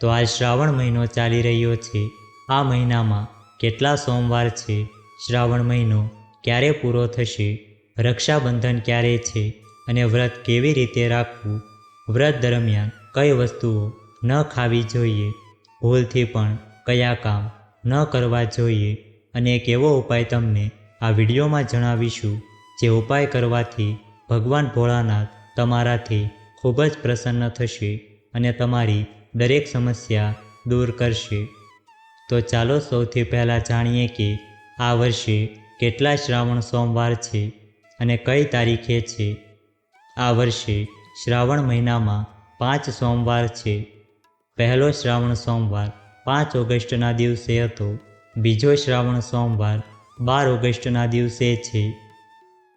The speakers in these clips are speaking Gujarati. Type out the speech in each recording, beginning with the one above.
તો આ શ્રાવણ મહિનો ચાલી રહ્યો છે. આ મહિનામાં કેટલા સોમવાર છે? શ્રાવણ મહિનો ક્યારે પૂરો થશે? રક્ષાબંધન ક્યારે છે? અને વ્રત કેવી રીતે રાખવું? વ્રત દરમિયાન કઈ વસ્તુઓ ન ખાવી જોઈએ? ભૂલથી પણ કયા કામ ન કરવા જોઈએ? અને એક એવો ઉપાય તમને આ વિડીયોમાં જણાવીશું? જે ઉપાય કરવાથી ભગવાન ભોળાનાથ તમારાથી ખૂબ જ પ્રસન્ન થશે અને તમારી દરેક સમસ્યા દૂર કરશે. તો ચાલો સૌથી પહેલાં જાણીએ કે આ વર્ષે કેટલા શ્રાવણ સોમવાર છે અને કઈ તારીખે છે. આ વર્ષે શ્રાવણ મહિનામાં પાંચ સોમવાર છે. પહેલો શ્રાવણ સોમવાર પાંચ ઓગસ્ટના દિવસે હતો. બીજો શ્રાવણ સોમવાર બાર ઓગસ્ટના દિવસે છે.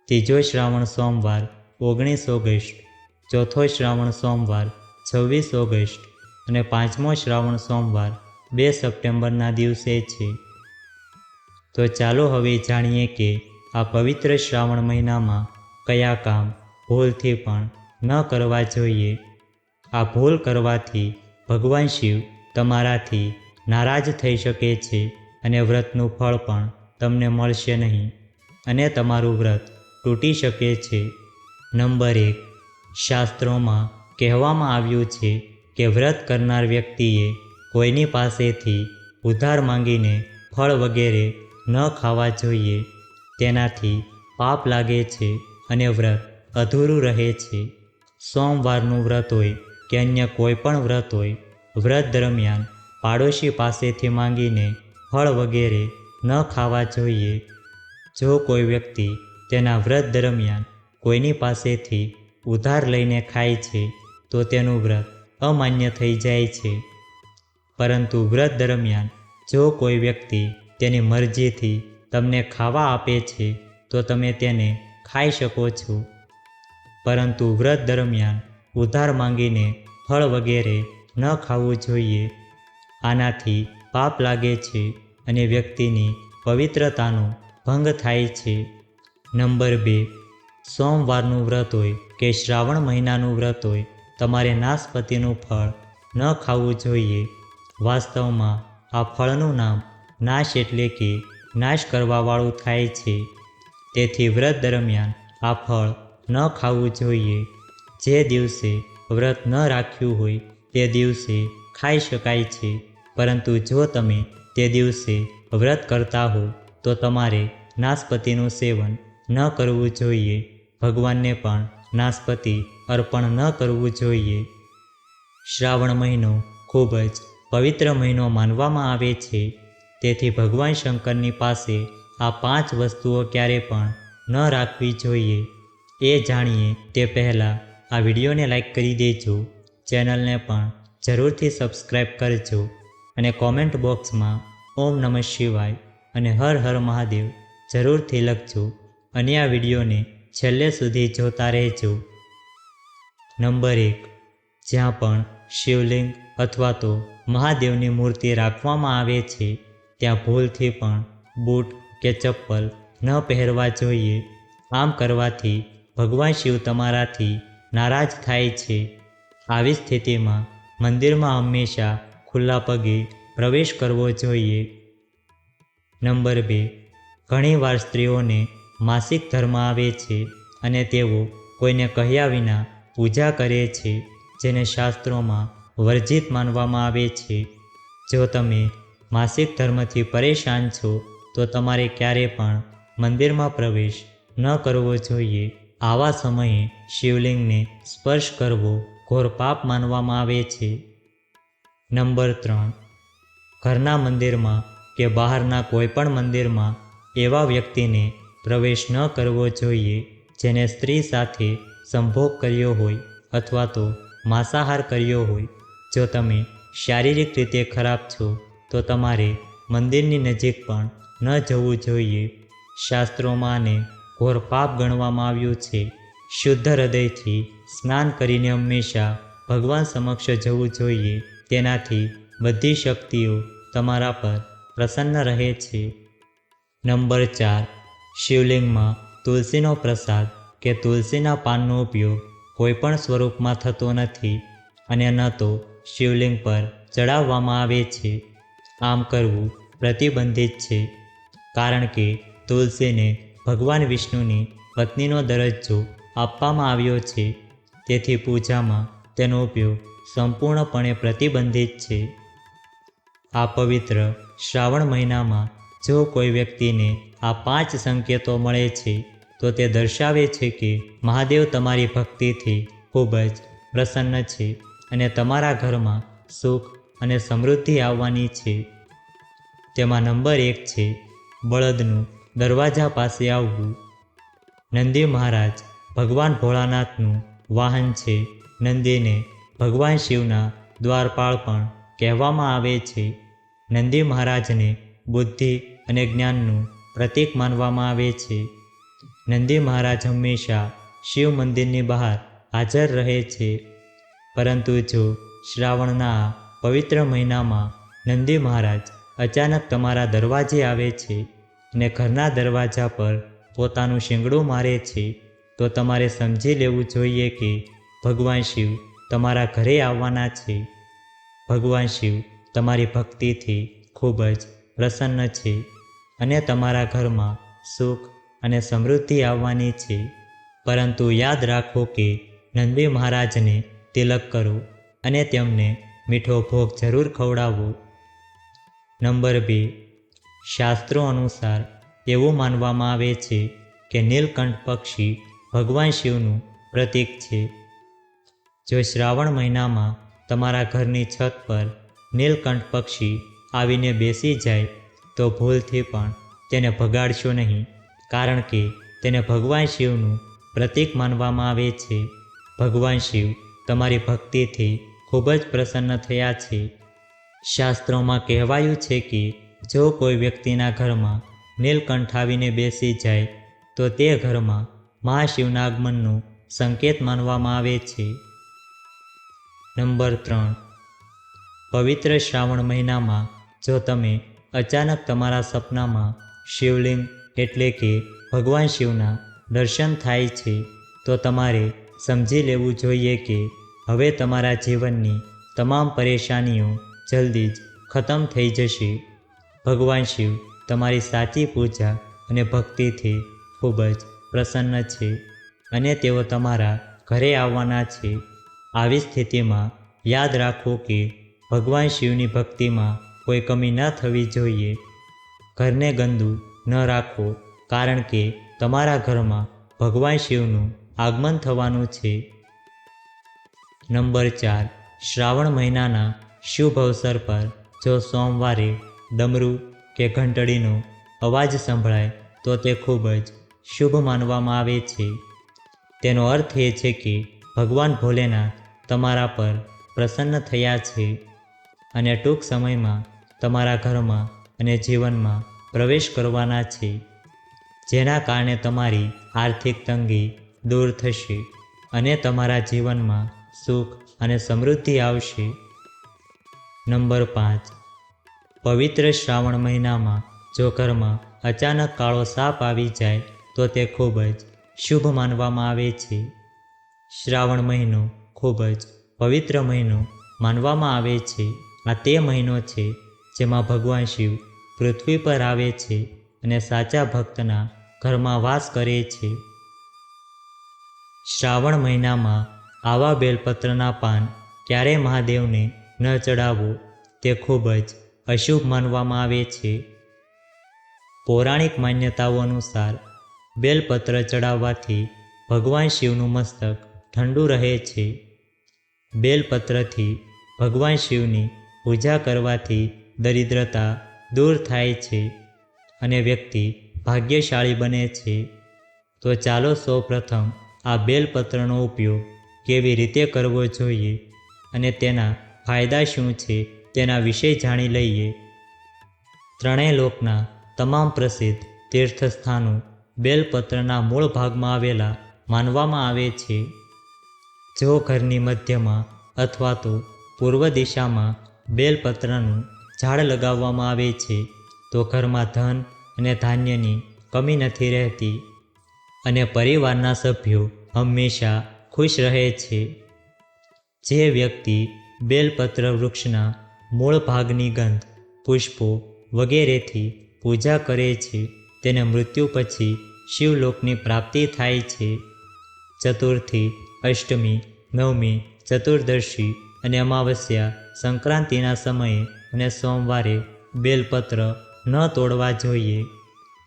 ત્રીજો શ્રાવણ સોમવાર ઓગણીસ ઓગસ્ટ. ચોથો શ્રાવણ સોમવાર છવ્વીસ ઓગસ્ટ. અને પાંચમો શ્રાવણ સોમવાર, બે સપ્ટેમ્બરના દિવસે છે. તો ચાલો હવે જાણીએ કે આ પવિત્ર શ્રાવણ મહિનામાં કયા કામ ભૂલથી પણ ન કરવા જોઈએ. આ ભૂલ કરવાથી ભગવાન શિવ તમારાથી નારાજ થઈ શકે છે અને વ્રતનું ફળ પણ તમને મળશે નહીં અને તમારું વ્રત તૂટી શકે છે. નંબર એક, શાસ્ત્રોમાં કહેવામાં આવ્યું છે કે વ્રત કરનાર વ્યક્તિએ કોઈની પાસેથી ઉધાર માંગીને ફળ વગેરે ન ખાવા જોઈએ. તેનાથી પાપ લાગે છે અને વ્રત અધૂરું રહે છે. સોમવારનું વ્રત હોય કે અન્ય કોઈ પણ વ્રત હોય, વ્રત દરમિયાન પાડોશી પાસેથી માંગીને ફળ વગેરે ન ખાવા જોઈએ. જો કોઈ વ્યક્તિ તેના વ્રત દરમિયાન કોઈની પાસેથી ઉધાર લઈને ખાય છે, તો તેનું વ્રત અમાન્ય થઈ જાય છે. પરંતુ વ્રત દરમિયાન જો કોઈ વ્યક્તિ તેની મરજીથી તમને ખાવા આપે છે, તો તમે તેને ખાઈ શકો છો. પરંતુ વ્રત દરમિયાન ઉધાર માંગીને ફળ વગેરે ન ખાવું જોઈએ. આનાથી પાપ લાગે છે અને વ્યક્તિની પવિત્રતાનો ભંગ થાય છે. નંબર બે, સોમવારનું વ્રત હોય કે શ્રાવણ મહિનાનું વ્રત હોય તમારે નાશપતિનું ફળ ન ખાવું જોઈએ. વાસ્તવમાં, આ ફળનું નામ નાશ એટલે કે નાશ કરવાવાળું થાય છે. તેથી વ્રત દરમિયાન આ ફળ ન ખાવું જોઈએ. જે દિવસે વ્રત ન રાખ્યું હોય, તે દિવસે ખાઈ શકાય છે. પરંતુ જો તમે તે દિવસે વ્રત કરતા હો, તો તમારે નાશપતિનું સેવન ન કરવું જોઈએ. ભગવાનને પણ નાશપતિ અર્પણ ન કરવું જોઈએ. શ્રાવણ મહિનો ખૂબ જ પવિત્ર મહિનો માનવામાં આવે છે. તેથી ભગવાન શંકરની પાસે આ પાંચ વસ્તુઓ ક્યારે પણ ન રાખવી જોઈએ. એ જાણીએ તે પહેલાં આ વિડીયોને લાઈક કરી દેજો. ચેનલને પણ જરૂરથી સબસ્ક્રાઈબ કરજો. અને કોમેન્ટ બોક્સમાં ઓમ નમઃ શિવાય અને હર હર મહાદેવ જરૂરથી લખજો. અને આ વિડીયોને છેલ્લે સુધી જોતા રહેજો. નંબર એક, જ્યાં પણ શિવલિંગ અથવા તો મહાદેવની મૂર્તિ રાખવામાં આવે છે, ત્યાં ભૂલથી પણ બૂટ કે ચપ્પલ ન પહેરવા જોઈએ. આમ કરવાથી ભગવાન શિવ તમારાથી નારાજ થાય છે. આવી સ્થિતિમાં મંદિરમાં હંમેશા ખુલ્લા પગે પ્રવેશ કરવો જોઈએ. નંબર બે, ઘણીવાર સ્ત્રીઓને માસિક ધર્મ આવે છે અને તેઓ કોઈને કહ્યા વિના પૂજા કરે છે, જેને શાસ્ત્રોમાં વર્જિત માનવામાં આવે છે. જો તમે માસિક ધર્મથી પરેશાન છો, તો તમારે ક્યારે પણ મંદિરમાં પ્રવેશ ન કરવો જોઈએ. આવા સમયે શિવલિંગને સ્પર્શ કરવો ઘોર પાપ માનવામાં આવે છે. નંબર ત્રણ. ઘરના મંદિરમાં કે બહારના કોઈ પણ મંદિરમાં એવા વ્યક્તિને પ્રવેશ ન કરવો જોઈએ, જેને સ્ત્રી સાથે સંભોગ કર્યો હોય અથવા તો માંસાહાર કર્યો હોય. જો તમે શારીરિક રીતે ખરાબ છો, તો તમારે મંદિરની નજીક પણ ન જવું જોઈએ. શાસ્ત્રોમાં આને ઘોર પાપ ગણવામાં આવ્યું છે. શુદ્ધ હૃદયથી સ્નાન કરીને હંમેશા ભગવાન સમક્ષ જવું જોઈએ. તેનાથી બધી શક્તિઓ તમારા પર પ્રસન્ન રહે છે. નંબર ચાર. શિવલિંગમાં તુલસીનો પ્રસાદ કે તુલસીના પાનનો ઉપયોગ કોઈપણ સ્વરૂપમાં થતો નથી અને ન તો શિવલિંગ પર ચડાવવામાં આવે છે. આમ કરવું પ્રતિબંધિત છે. કારણ કે તુલસીને ભગવાન વિષ્ણુની પત્નીનો દરજ્જો આપવામાં આવ્યો છે. તેથી પૂજામાં તેનો ઉપયોગ સંપૂર્ણપણે પ્રતિબંધિત છે. આ પવિત્ર શ્રાવણ મહિનામાં જો કોઈ વ્યક્તિને આ પાંચ સંકેતો મળે છે, તો તે દર્શાવે છે કે મહાદેવ તમારી ભક્તિથી ખૂબ જ પ્રસન્ન છે અને તમારા ઘરમાં સુખ અને સમૃદ્ધિ આવવાની છે. તેમાં નંબર એક છે, બળદનું દરવાજા પાસે આવવું. નંદી મહારાજ ભગવાન ભોળાનાથનું વાહન છે. નંદીને ભગવાન શિવના દ્વારપાળ પણ કહેવામાં આવે છે. નંદી મહારાજને બુદ્ધિ અને જ્ઞાનનું પ્રતીક માનવામાં આવે છે. નંદી મહારાજ હંમેશા શિવ મંદિરની બહાર હાજર રહે છે. પરંતુ જો શ્રાવણના પવિત્ર મહિનામાં નંદી મહારાજ અચાનક તમારા દરવાજે આવે છે અને ઘરના દરવાજા પર પોતાનું શિંગડું મારે છે, તો તમારે સમજી લેવું જોઈએ કે ભગવાન શિવ તમારા ઘરે આવવાના છે. ભગવાન શિવ તમારી ભક્તિથી ખૂબ જ પ્રસન્ન છે. અને તમારા ઘરમાં સુખ અને સમૃદ્ધિ આવવાની છે. પરંતુ યાદ રાખો કે નંદી મહારાજને તિલક કરો અને તેમને મીઠો ભોગ જરૂર ખવડાવો. નંબર બે. શાસ્ત્રો અનુસાર એવું માનવામાં આવે છે કે નીલકંઠ પક્ષી ભગવાન શિવનું પ્રતીક છે. જો શ્રાવણ મહિનામાં તમારા ઘરની છત પર નીલકંઠ પક્ષી આવીને બેસી જાય તો ભૂલથી પણ તેને ભગાડશો નહીં, કારણ કે તેને ભગવાન શિવનું પ્રતીક માનવામાં આવે છે. ભગવાન શિવ તમારી ભક્તિથી ખૂબ જ પ્રસન્ન થયા છે. શાસ્ત્રોમાં કહેવાયું છે કે, જો કોઈ વ્યક્તિના ઘરમાં નીલકંઠ આવીને બેસી જાય, તો તે ઘરમાં મહાશિવના આગમનનો સંકેત માનવામાં આવે છે. નંબર ત્રણ. પવિત્ર શ્રાવણ મહિનામાં જો તમે અચાનક તમારા સપનામાં શિવલિંગ એટલે કે ભગવાન શિવના દર્શન થાય છે, તો તમારે સમજી લેવું જોઈએ કે હવે તમારા જીવનની તમામ પરેશાનીઓ જલ્દી જ ખતમ થઈ જશે. ભગવાન શિવ તમારી સાચી પૂજા અને ભક્તિથી ખૂબ જ પ્રસન્ન છે અને તેઓ તમારા ઘરે આવવાના છે. આવી સ્થિતિમાં યાદ રાખો કે ભગવાન શિવની ભક્તિમાં કોઈ કમી ન થવી જોઈએ. ઘરને ગંદુ ન રાખો, કારણ કે તમારા ઘરમાં ભગવાન શિવનું આગમન થવાનું છે. નંબર ચાર. શ્રાવણ મહિનાના શુભ અવસર પર જો સોમવારે ડમરું કે ઘંટડીનો અવાજ સંભળાય, તો તે ખૂબ જ શુભ માનવામાં આવે છે. તેનો અર્થ એ છે કે ભગવાન ભોલેનાથ તમારા પર પ્રસન્ન થયા છે અને ટૂંક સમયમાં તમારા ઘરમાં અને જીવનમાં પ્રવેશ કરવાના છે, જેના કારણે તમારી આર્થિક તંગી દૂર થશે અને તમારા જીવનમાં સુખ અને સમૃદ્ધિ આવશે. નંબર પાંચ. પવિત્ર શ્રાવણ મહિનામાં જો ઘરમાં અચાનક કાળો સાપ આવી જાય, તો તે ખૂબ જ શુભ માનવામાં આવે છે. શ્રાવણ મહિનો ખૂબ જ પવિત્ર મહિનો માનવામાં આવે છે. આ તે મહિનો છે જેમાં ભગવાન શિવ પૃથ્વી પર આવે છે અને સાચા ભક્તના ઘરમાં વાસ કરે છે. શ્રાવણ મહિનામાં આવા બેલપત્રના પાન ક્યારે મહાદેવને ન ચડાવવું તે ખૂબ જ અશુભ માનવામાં આવે છે. પૌરાણિક માન્યતાઓ અનુસાર બેલપત્ર ચડાવવાથી ભગવાન શિવનું મસ્તક ઠંડુ રહે છે. બેલપત્રથી ભગવાન શિવની પૂજા કરવાથી દરિદ્રતા દૂર થાય છે અને વ્યક્તિ ભાગ્યશાળી બને છે, તો ચાલો સૌ પ્રથમ આ બેલપત્રનો ઉપયોગ કેવી રીતે કરવો જોઈએ અને તેના ફાયદા શું છે તેના વિશે જાણી લઈએ. ત્રણેય લોકના તમામ પ્રસિદ્ધ તીર્થસ્થાનો બેલપત્રના મૂળ ભાગમાં આવેલા માનવામાં આવે છે. જો ઘરની મધ્યમાં અથવા તો પૂર્વ દિશામાં બેલપત્રનું ઝાડ લગાવવામાં આવે છે, તો ઘરમાં ધન અને ધાન્યની કમી નથી રહેતી અને પરિવારના સભ્યો હંમેશા ખુશ રહે છે. જે વ્યક્તિ બેલપત્ર વૃક્ષના મૂળ ભાગની ગંધ, પુષ્પો વગેરેથી પૂજા કરે છે, તેને મૃત્યુ પછી શિવલોકની પ્રાપ્તિ થાય છે. ચતુર્થી, અષ્ટમી, નવમી, ચતુર્દશી અને અમાવસ્યા સંક્રાંતિના સમયે અને સોમવારે બેલપત્ર ન તોડવા જોઈએ.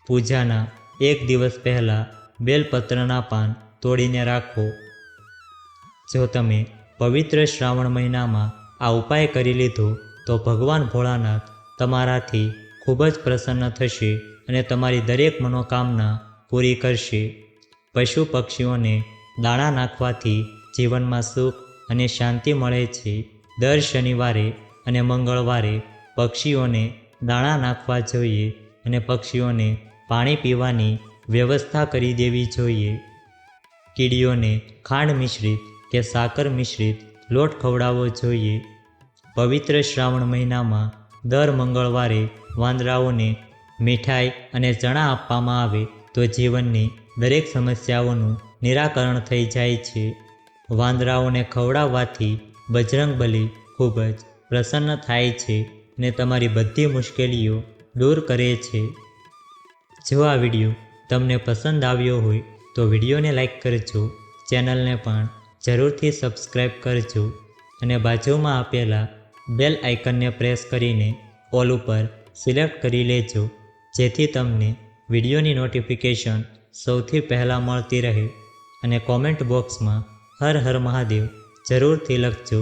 પૂજાના એક દિવસ પહેલાં બેલપત્રના પાન તોડીને રાખો. જો તમે પવિત્ર શ્રાવણ મહિનામાં આ ઉપાય કરી લીધો, તો ભગવાન ભોળાનાથ તમારાથી ખૂબ જ પ્રસન્ન થશે અને તમારી દરેક મનોકામના પૂરી કરશે. પશુ પક્ષીઓને દાણા નાખવાથી જીવનમાં સુખ અને શાંતિ મળે છે. દર શનિવારે અને મંગળવારે પક્ષીઓને દાણા નાખવા જોઈએ અને પક્ષીઓને પાણી પીવાની વ્યવસ્થા કરી દેવી જોઈએ. કીડીઓને ખાંડ મિશ્રિત કે સાકર મિશ્રિત લોટ ખવડાવવો જોઈએ. પવિત્ર શ્રાવણ મહિનામાં દર મંગળવારે વાંદરાઓને મીઠાઈ અને ચણા આપવામાં આવે તો જીવનની દરેક સમસ્યાઓનું નિરાકરણ થઈ જાય છે. વાંદરાઓને ખવડાવવાથી બજરંગબલી ખૂબ જ પ્રસન્ન થાય છે અને તમારી બધી મુશ્કેલીઓ દૂર કરે છે. જો આ વીડિયો તમને પસંદ આવ્યો હોય તો વિડીયોને લાઇક કરજો, ચેનલને પણ જરૂરથી સબસ્ક્રાઈબ કરજો અને બાજુમાં આપેલા બેલ આઇકનને પ્રેસ કરીને ઓલ ઉપર સિલેક્ટ કરી લેજો, જેથી તમને વિડીયોની નોટિફિકેશન સૌથી પહેલાં મળતી રહે અને કોમેન્ટ બોક્સમાં હર હર મહાદેવ જરૂરથી લખજો.